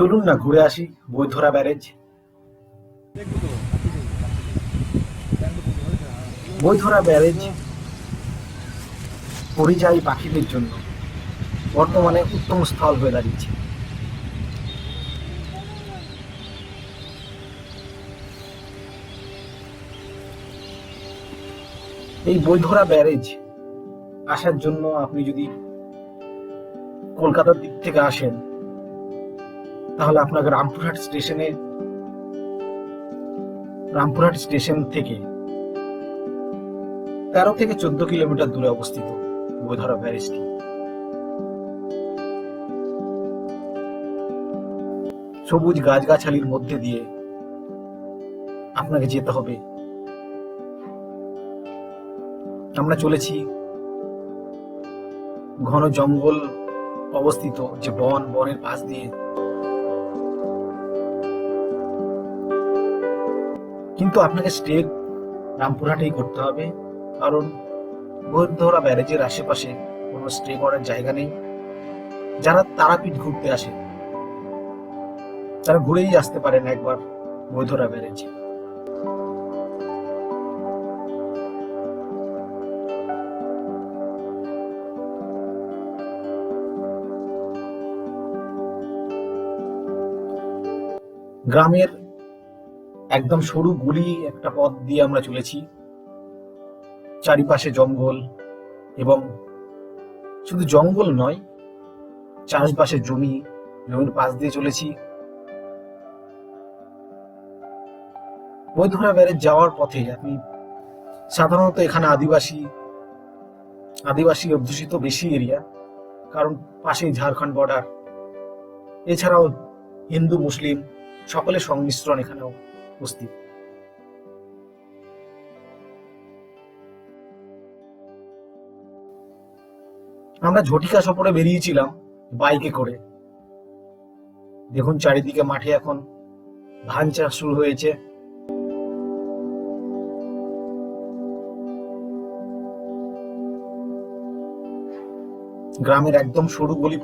চলুন না, ঘুরে আসি বৈধরা ব্যারেজ। বৈধরা ব্যারেজ পরিযায়ী পাখিদের জন্য বর্তমানে উত্তম স্থল হয়ে দাঁড়িয়েছে। এই বৈধরা ব্যারেজ আসার জন্য আপনি যদি কলকাতার দিক থেকে আসেন তাহলে আপনাকে রামপুরহাট স্টেশনে, রামপুরহাট স্টেশন থেকে তেরো থেকে চোদ্দ কিলোমিটার দূরে অবস্থিত বৈধরা ব্যারেজটি সবুজ গাছগাছালির মধ্যে দিয়ে আপনাকে যেতে হবে। আমরা চলেছি ঘন জঙ্গল অবস্থিত যে বন, বনের পাশ দিয়ে। কিন্তু আপনাকে স্টে রামপুরহাটেই করতে হবে। কারণ বৈধরা ব্যারেজের আশেপাশে কোনো স্টে করার জায়গা নেই। যারা তারাপীঠ ঘুরতে আসে, তারা ঘুরেই আসতে পারেন একবার বৈধরা ব্যারেজে। গ্রামের একদম সরু গুলি একটা পথ দিয়ে আমরা চলেছি। চারিপাশে জঙ্গল এবং শুধু জঙ্গল নয়, চারপাশে জমি, জমির পাশ দিয়ে চলেছি। বৈধরা ব্যারেজ যাওয়ার পথে আপনি সাধারণত এখানে আদিবাসী আদিবাসী অধ্যুষিত বেশি এরিয়া, কারণ পাশেই ঝাড়খণ্ড বর্ডার এছাড়াও হিন্দু, মুসলিম, সকলের সংমিশ্রণ এখানেও। উপস্থিত। আমরা ঝটিকা সফরে বেরিয়েছিলাম বাইকে করে। দেখুন চারিদিকে মাঠে এখন ধান চাষ শুরু হয়েছে। গ্রামের একদম সরু গলি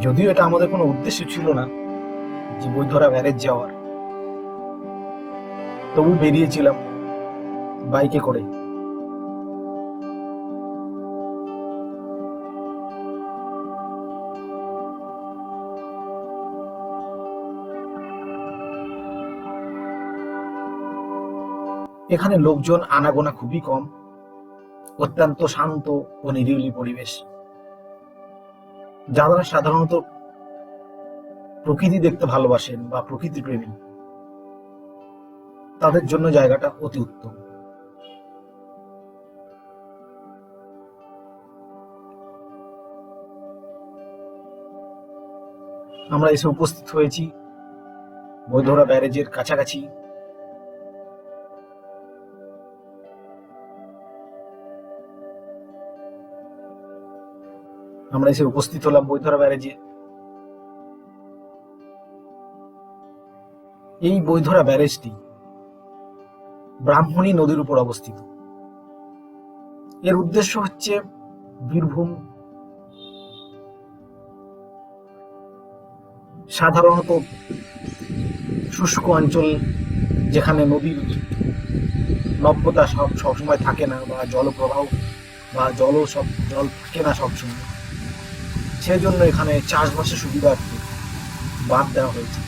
যদিও এটা আমাদের কোনো উদ্দেশ্য ছিল না যে বৈধরা ব্যারেজ যাওয়ার। তবু বেরিয়েছিলাম বাইকে করে। এখানে লোকজন আনাগোনা খুবই কম, অত্যন্ত শান্ত ও নিরিবিলি পরিবেশ। যারা সাধারণত প্রকৃতি দেখতে ভালোবাসেন বা প্রকৃতি প্রেমী, তাদের জন্য জায়গাটা অতি উত্তম। আমরা এসে উপস্থিত হয়েছি বৈধরা ব্যারেজের কাছাকাছি। আমরা এসে উপস্থিত হলাম বৈধরা ব্যারেজে। এই বৈধরা ব্যারেজটি ব্রাহ্মণী নদীর উপর অবস্থিত। এর উদ্দেশ্য হচ্ছে বীরভূম সাধারণত শুষ্ক অঞ্চল যেখানে নদীর নব্যতা সব সবসময় থাকে না বা জলপ্রবাহ বা জলও সব জল থাকে না সবসময়। সেজন্য এখানে চাষবাসের সুবিধার্থে বাদ দেওয়া হয়েছে।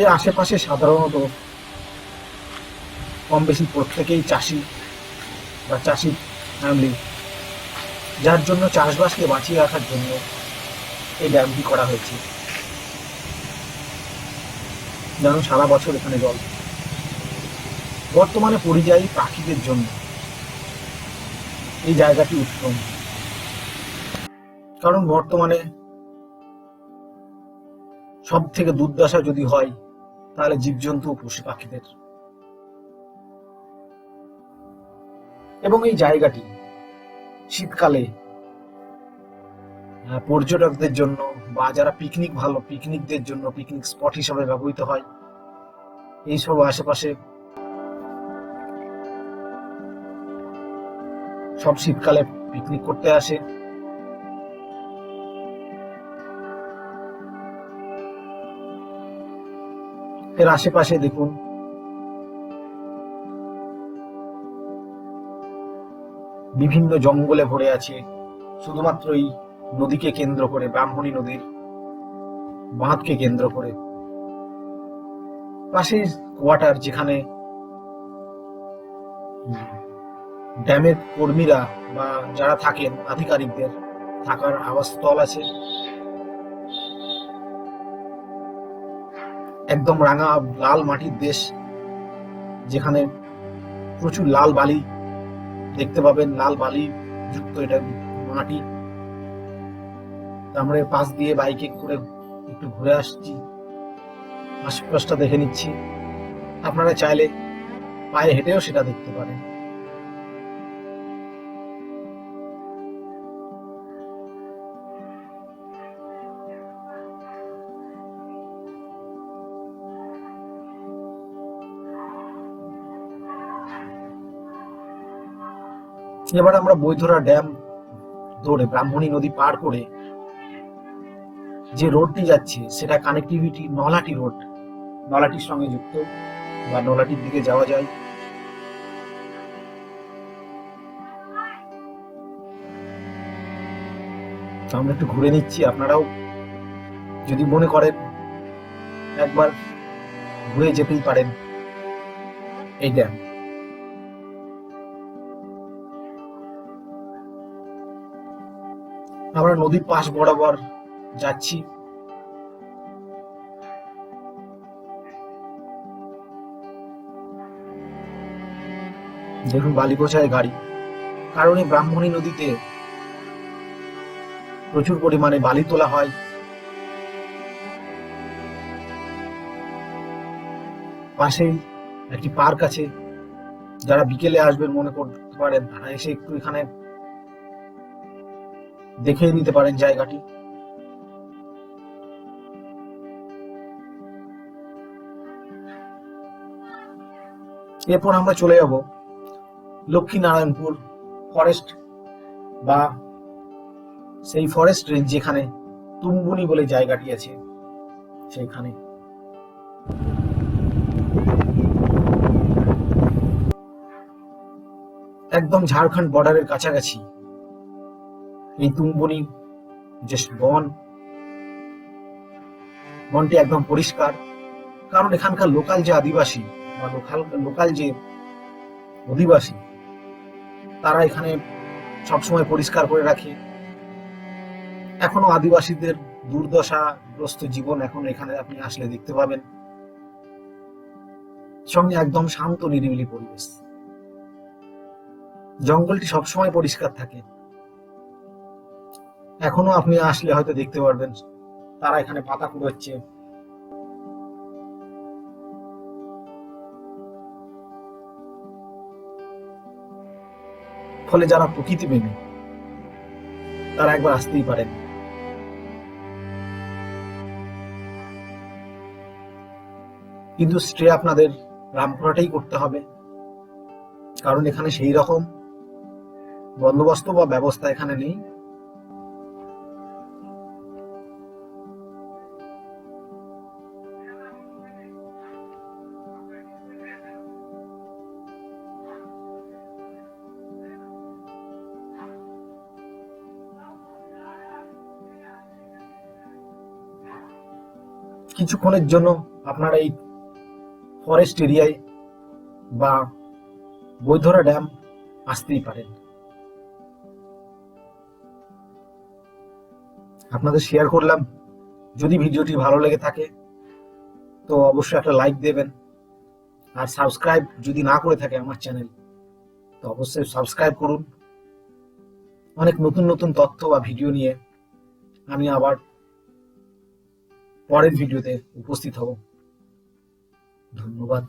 এর আশেপাশে সাধারণত কম বেশি প্রত্যেকেই চাষি বা চাষি ফ্যামিলি যার জন্য চাষবাসকে বাঁচিয়ে রাখার জন্য এই ড্যামটি করা হয়েছে। যেন সারা বছর এখানে জল বর্তমানে পরিযায়ী পাখিদের জন্য এই জায়গাটি উত্তম। কারণ বর্তমানে সব থেকে দুর্দশা যদি হয়, তাহলে জীবজন্তু পশু পাখিদের এবং এই জায়গাটি শীতকালে পর্যটকদের জন্য বা যারা পিকনিক ভালো পিকনিকদের জন্য পিকনিক স্পট হিসাবে ব্যবহৃত হয়, এইসব আশেপাশে সব শীতকালে পিকনিক করতে আসে। এর আশেপাশে দেখুন বিভিন্ন জঙ্গলে ভরে আছে শুধুমাত্র এই নদীকে কেন্দ্র করে, ব্রাহ্মণী নদীর বাঁধকে কেন্দ্র করে। পাশে কোয়ার্টার যেখানে ড্যামের কর্মীরা বা যারা থাকেন, আধিকারিকদের থাকার আবাসস্থল আছে। একদম রাঙা লাল মাটির দেশ, যেখানে প্রচুর লাল বালি দেখতে পাবেন লাল বালি যুক্ত এটা মাটি। আমরা পাশ দিয়ে বাইকে করে একটু ঘুরে আসছি। আশপাশটা দেখে নিচ্ছি। আপনারা চাইলে পায়ে হেঁটেও সেটা দেখতে পারেন। এবার আমরা বৈধরা ড্যাম ধরে ব্রাহ্মণী নদী পার করে যে রোডটি যাচ্ছে, সেটা কানেক্টিভিটি নলাটি রোড। নলাটির সঙ্গে যুক্ত বা নলাটির দিকে যাওয়া যায়। আমরা একটু ঘুরে নিচ্ছি, আপনারাও যদি মনে করেন একবার ঘুরে যেতেই পারেন এই ড্যাম। আমরা নদীর পাশ বরাবর যাচ্ছি। দেখুন বালি বোঝায় গাড়ি। কারণ এই ব্রাহ্মণী নদীতে প্রচুর পরিমাণে বালি তোলা হয়। পাশেই একটি পার্ক আছে। যারা বিকেলে আসবেন মনে করতে পারেন, তারা এসে একটু এখানে দেখে নিতে পারেন জায়গাটি। এরপর আমরা চলে যাব লক্ষ্মীনারায়ণপুর ফরেস্ট বা সেই ফরেস্ট রেঞ্জ যেখানে তুম্বুনি বলে জায়গাটি আছে, সেখানে। একদম ঝাড়খণ্ড বর্ডারের কাছাকাছি। এই তুম্বনি যে বন, বনটি একদম পরিষ্কার। কারণ এখানকার লোকাল যে আদিবাসী বা লোকাল লোকাল যে অধিবাসী, তারা এখানে সবসময় পরিষ্কার করে রাখে। এখনও আদিবাসীদের দুর্দশাগ্রস্ত জীবন এখন এখানে আপনি আসলে দেখতে পাবেন। সঙ্গে একদম শান্ত নিরিবিলি পরিবেশ। জঙ্গলটি সবসময় পরিষ্কার থাকে। এখনও আপনি আসলে হয়তো দেখতে পারবেন। তারা এখানে পাতা কুড়োচ্ছে। ফলে যারা প্রকৃতি প্রেমী, তারা একবার আসতেই পারেন। কিন্তু স্টে আপনাদের রামপুরাটাই করতে হবে। কারণ এখানে সেই রকম বন্দোবস্ত বা ব্যবস্থা এখানে নেই। কিছুক্ষণের জন্য আপনারা এই ফরেস্ট এরিয়ায় বা বৈধরা ড্যাম আসতেই পারেন আপনাদের শেয়ার করলাম। যদি ভিডিওটি ভালো লেগে থাকে, তো অবশ্যই একটা লাইক দেবেন। আর সাবস্ক্রাইব যদি না করে থাকে আমার চ্যানেল তো অবশ্যই সাবস্ক্রাইব করুন। অনেক নতুন নতুন তথ্য বা ভিডিও নিয়ে আমি আবার পরের ভিডিওতে উপস্থিত হব। ধন্যবাদ।